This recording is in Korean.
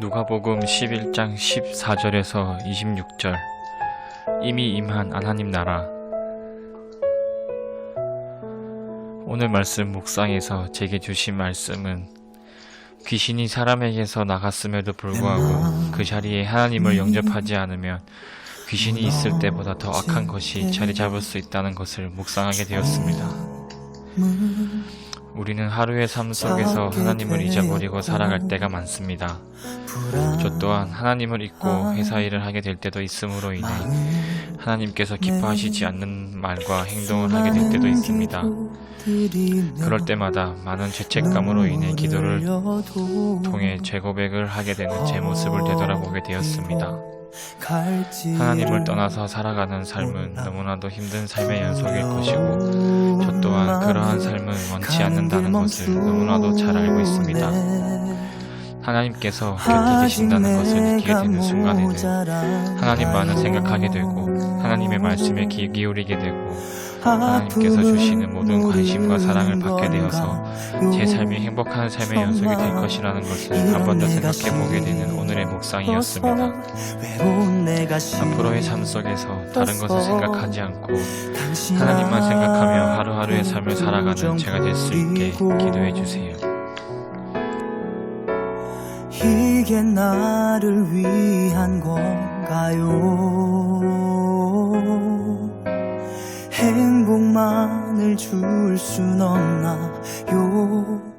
누가복음 11장 14절에서 26절 이미 임한 하나님 나라 오늘 말씀 묵상에서 제게 주신 말씀은 귀신이 사람에게서 나갔음에도 불구하고 그 자리에 하나님을 영접하지 않으면 귀신이 있을 때보다 더 악한 것이 자리 잡을 수 있다는 것을 묵상하게 되었습니다. 우리는 하루의 삶 속에서 하나님을 잊어버리고 살아갈 때가 많습니다. 저 또한 하나님을 잊고 회사 일을 하게 될 때도 있으므로 인해 하나님께서 기뻐하시지 않는 말과 행동을 하게 될 때도 있습니다. 그럴 때마다 많은 죄책감으로 인해 기도를 통해 죄고백을 하게 되는 제 모습을 되돌아보게 되었습니다. 하나님을 떠나서 살아가는 삶은 너무나도 힘든 삶의 연속일 것이고 저 또한 그러한 삶은 원치 않는다는 것을 너무나도 잘 알고 있습니다. 하나님께서 곁에 계신다는 것을 느끼게 되는 순간에는 하나님만을 생각하게 되고 하나님의 말씀에 귀 기울이게 되고 하나님께서 주시는 모든 관심과 사랑을 받게 되어서 제 삶이 행복한 삶의 연속이 될 것이라는 것을 한 번 더 생각해 보게 되는 오늘의 묵상이었습니다. 앞으로의 삶 속에서 다른 것을 생각하지 않고 하나님만 생각하며 하루하루의 삶을 살아가는 제가 될 수 있게 기도해 주세요. 이게 나를 위한 건가요? 행복만을 줄 순 없나요?